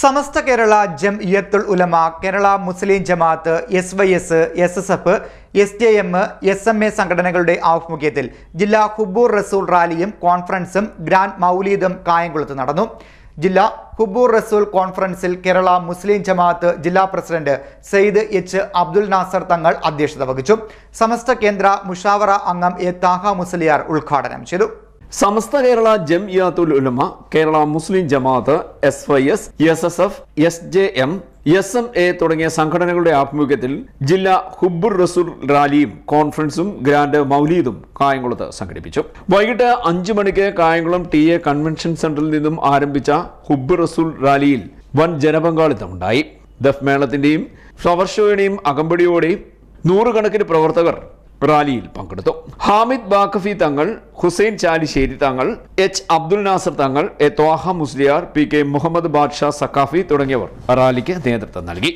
Samastha Kerala Jamiyyathul Ulama Kerala Muslim Jamaath S Y S S S F S J M S M A സംഘടനകളുടെ ആഭിമുഖ്യത്തിൽ ജില്ലാ ഹുബൂർ റസൂൽ റാലിയും കോൺഫറൻസും grand മൗലീദും കായംകുളത്ത് നടന്നു. ജില്ലാ ഹുബൂർ റസൂൽ കോൺഫറൻസിൽ കേരള മുസ്ലിം ജമാഅത്ത് ജില്ലാ പ്രസിഡന്റ് സെയ്ദ് എച്ച് അബ്ദുൽ നാസർ തങ്ങൾ അധ്യക്ഷത വഹിച്ചു. സമസ്ത കേന്ദ്ര മുഷാവറ അംഗം എ താഹ മുസ്ലിയാർ ഉദ്ഘാടനം ചെയ്തു. Samastha Kerala Jamiyyathul Ulama Kerala Muslim Jamaath S Y S S S F S J M S M A തുടങ്ങിയ സംഘടനകളുടെ ആഭിമുഖ്യത്തിൽ ജില്ലാ ഹുബുർ റസൂൽ റാലിയും കോൺഫറൻസും ഗ്രാൻഡ് മൗലീദും കായംകുളത്ത് സംഘടിപ്പിച്ചു. വൈകിട്ട് അഞ്ചു മണിക്ക് കായംകുളം ടി എ കൺവെൻഷൻ സെന്ററിൽ നിന്നും ആരംഭിച്ച ഹുബുർ റസൂൽ റാലിയിൽ വൻ ജനപങ്കാളിത്തമുണ്ടായി. ദഫ് മേളത്തിന്റെയും ഫ്ലവർ ഷോയുടെയും അകമ്പടിയോടെയും നൂറുകണക്കിന് പ്രവർത്തകർ റാലിയിൽ പങ്കെടുത്തു. ഹാമിദ് ബാഖഫി തങ്ങൾ ഹുസൈൻ ചാലിശ്ശേരി തങ്ങൾ H Abdul Nasser Thangal A Thaha Musliyar P K Muhammad Badsha Saqafi തുടങ്ങിയവർ റാലിക്ക് നേതൃത്വം നൽകി.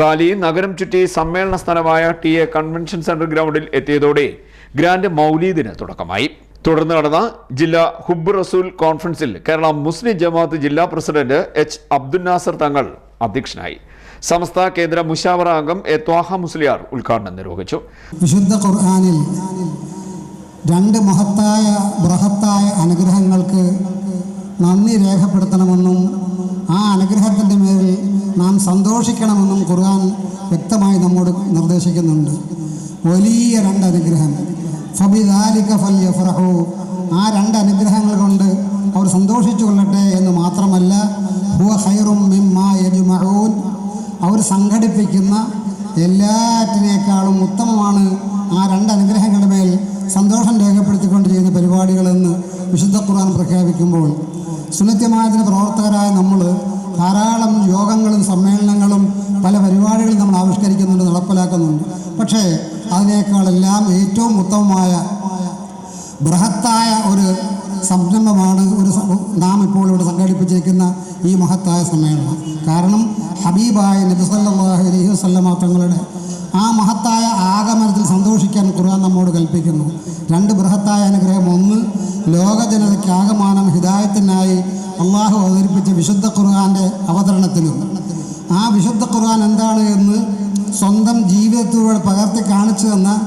റാലി നഗരം ചുറ്റി സമ്മേളന സ്ഥലമായ ടി എ കൺവെൻഷൻ സെന്റർ ഗ്രൗണ്ടിൽ എത്തിയതോടെ ഗ്രാൻഡ് മൗലീദിന് തുടക്കമായി. തുടർന്ന് നടന്ന ജില്ലാ ഹുബ് റസൂൽ കോൺഫറൻസിൽ കേരള മുസ്ലിം ജമാഅത്ത് ജില്ലാ പ്രസിഡന്റ് എച്ച് അബ്ദുൽ നാസർ തങ്ങൾ അധ്യക്ഷനായി. സമസ്ത കേന്ദ്ര മുഷാവറ അംഗം എ ത്വാഹ മുസ്ലിയാർ ഉദ്ഘാടനം നിർവഹിച്ചു. വിശുദ്ധ ഖുർആാനിൽ രണ്ട് മഹത്തായ ബൃഹത്തായ അനുഗ്രഹങ്ങൾക്ക് നന്ദി രേഖപ്പെടുത്തണമെന്നും ആ അനുഗ്രഹത്തിന്റെ മേൽ നാം സന്തോഷിക്കണമെന്നും ഖുർആൻ വ്യക്തമായി നമ്മോട് നിർദ്ദേശിക്കുന്നുണ്ട്. വലിയ രണ്ട് അനുഗ്രഹം ഫബിദാലിക ഫൽ ഫറഹു ആ രണ്ട് അനുഗ്രഹങ്ങൾ കൊണ്ട് അവർ സന്തോഷിച്ചു കൊള്ളട്ടെ എന്ന് മാത്രമല്ല ഹുവ ഹൈറും മിമ്മാ യജ്മഊൻ. അവർ സംഘടിപ്പിക്കുന്ന എല്ലാറ്റിനേക്കാളും ഉത്തമമാണ് ആ രണ്ട് അനുഗ്രഹങ്ങളുടെ മേൽ സന്തോഷം രേഖപ്പെടുത്തിക്കൊണ്ട് ചെയ്യുന്ന പരിപാടികളെന്ന് വിശുദ്ധ ഖുർആൻ പ്രഖ്യാപിക്കുമ്പോൾ സുന്നത്യമായതിന് പ്രവർത്തകരായ നമ്മൾ ധാരാളം യോഗങ്ങളും സമ്മേളനങ്ങളും പല പരിപാടികളും നമ്മൾ ആവിഷ്കരിക്കുന്നുണ്ട് നടപ്പിലാക്കുന്നുണ്ട്. പക്ഷേ അതിനേക്കാളെല്ലാം ഏറ്റവും ഉത്തമമായ ബൃഹത്തായ ഒരു സംരംഭമാണ് ഒരു നാം ഇപ്പോൾ ഇവിടെ സംഘടിപ്പിച്ചിരിക്കുന്ന ഈ മഹത്തായ സമ്മേളനം. കാരണം ഹബീബായ നബി അലഹി വസല്ലമ തങ്ങളുടെ ആ മഹത്തായ ആഗമനത്തിൽ സന്തോഷിക്കാൻ ഖുർആൻ നമ്മോട് കൽപ്പിക്കുന്നു. രണ്ട് ബൃഹത്തായ അനുഗ്രഹം. ഒന്ന് ലോക ജനതയ്ക്ക് ആകമാനം ഹിദായത്തിനായി അള്ളാഹു അവതരിപ്പിച്ച വിശുദ്ധ ഖുർആന്റെ അവതരണത്തിലും ആ വിശുദ്ധ ഖുർആൻ എന്താണ് എന്ന് സ്വന്തം ജീവിതത്തിലൂടെ പകർത്തി കാണിച്ചു തന്ന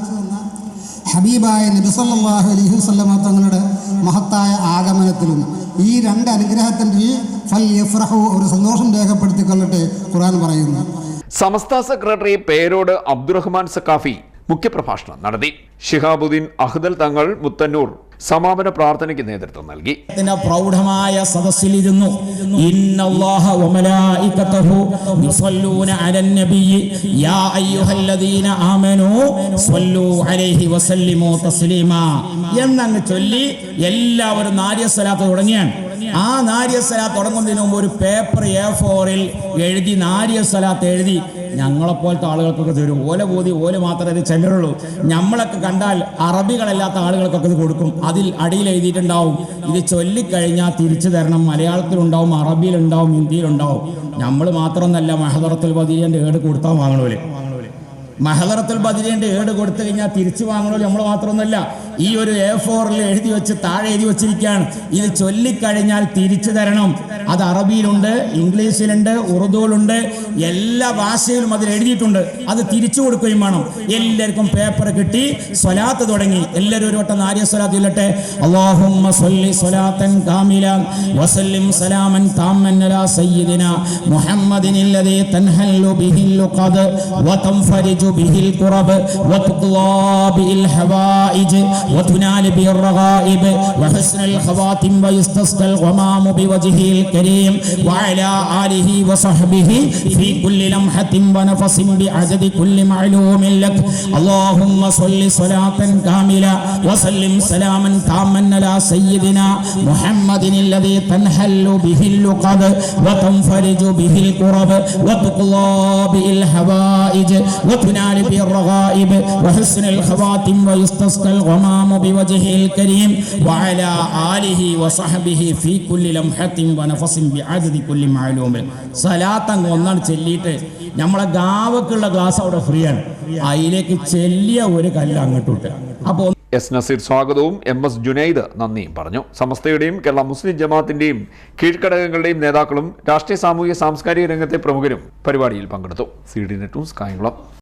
ഹബീബായ നബിസല്ലാഹു അലൈഹി വസല്ലമ തങ്ങളുടെ മഹത്തായ ആഗമനത്തിലും. ഈ രണ്ട് അനുഗ്രഹത്തിന്റെ ഫൽ യഫ്രഹു ഒരു സന്തോഷം രേഖപ്പെടുത്തിക്കൊള്ളട്ടെ ഖുർആൻ പറയുന്നു. സമസ്ത സെക്രട്ടറി പേരോട് അബ്ദുറഹ്മാൻ സക്കാഫി മുഖ്യപ്രഭാഷണം നടത്തി. ഷിഹാബുദ്ദീൻ അഹ്ദൽ തങ്ങൾ മുത്തന്നൂർ സമാപന പ്രാർത്ഥനയ്ക്ക് നേതൃത്വം നൽകി. പ്രൗഢമായ സദസ്സിലിരുന്നു. എന്നങ്ങ് ചൊല്ലി എല്ലാവരും നാരിയ സ്വലാത്ത് തുടങ്ങിയാണ്. ആ നാരിയ സ്വലാത്ത് തുടങ്ങുന്നതിന് മുമ്പ് ഒരു പേപ്പർ എ ഫോറിൽ എഴുതി നാരിയ സ്വലാത്ത് എഴുതി. ഞങ്ങളെപ്പോലത്തെ ആളുകൾക്കൊക്കെ തരും. ഓല പോതി ഓല മാത്രമേ ഇത് ചെല്ലുള്ളൂ നമ്മളൊക്കെ കണ്ടാൽ അറബികളല്ലാത്ത ആളുകൾക്കൊക്കെ ഇത് കൊടുക്കും. അതിൽ അടിയിൽ എഴുതിയിട്ടുണ്ടാവും. ഇത് ചൊല്ലിക്കഴിഞ്ഞാൽ തിരിച്ചു തരണം. മലയാളത്തിലുണ്ടാവും അറബിയിലുണ്ടാവും ഹിന്ദിയിലുണ്ടാവും. നമ്മൾ മാത്രമൊന്നല്ല മഹദറത്തുൽ ബദീരിയന്റെ ഏട് കൊടുത്താൽ വാങ്ങണോൽ മഹദറത്തുൽ ബദിലിന്റെ ഏട് കൊടുത്തു കഴിഞ്ഞാൽ തിരിച്ചു വാങ്ങണോ നമ്മൾ മാത്രമൊന്നുമല്ല ഈ ഒരു എ ഫോറിൽ എഴുതി വെച്ച് താഴെ എഴുതി വെച്ചിരിക്കുകയാണ്. ഇത് ചൊല്ലിക്കഴിഞ്ഞാൽ തിരിച്ചു തരണം. അത് അറബിയിലുണ്ട് ഇംഗ്ലീഷിലുണ്ട് ഉറുദുവിലുണ്ട് എല്ലാ ഭാഷയിലും അതിൽ എഴുതിയിട്ടുണ്ട്. അത് തിരിച്ചു കൊടുക്കുകയും വേണം. എല്ലാവർക്കും പേപ്പർ കിട്ടി സ്വലാത്ത് തുടങ്ങി. എല്ലാവരും ഒരു വട്ടം നാരിയ സ്വലാത്ത് ഇല്ലട്ടെ അള്ളാഹു സല്ലി സ്വലാത്തൻ കാമില വസല്ലിം സലാമൻ അലാ തൻഹല്ലു ബിഹിൽ به الكرب وتقضى به الحوائج وتنال به الرغائب وحسن الخواتم ويستسقى الغمام بوجهه الكريم وعلى آله وصحبه في كل لمحة ونفس بعدد كل معلوم لك. اللهم صل صلاة كاملة وسلم سلاما تاما على سيدنا محمد الذي تنحل به اللقب وتنفرج به الكرب وتقضى به الحوائج وتنال به الرغائب وحسن الخواتم ويستسقى الغمام بوجهه الكريم وعلى آله وصحبه في كل لمحة ونفس بعدد كل معلوم صلاة ഒന്നാണ് ചെല്ലിയിട്ട് നമ്മളെ ഗാവക്കുള്ള ഗ്ലാസ് അവിടെ ഫ്രീ ആണ് അതിലേക്ക് ചെല്ലിയ ഒരു കല്ല് അങ്ങോട്ട് അപ്പൊ എസ് നസീർ സ്വാഗതവും എം എസ് ജുനൈദ് നന്ദിയും പറഞ്ഞു സമസ്തയുടെയും കേരള മുസ്ലിം ജമാഅത്തിന്റെയും കീഴ്ഘടകങ്ങളുടെയും നേതാക്കളും രാഷ്ട്രീയ സാമൂഹിക സാംസ്കാരിക രംഗത്തെ പ്രമുഖരും പരിപാടിയിൽ പങ്കെടുത്തു C D net news Kayamkulam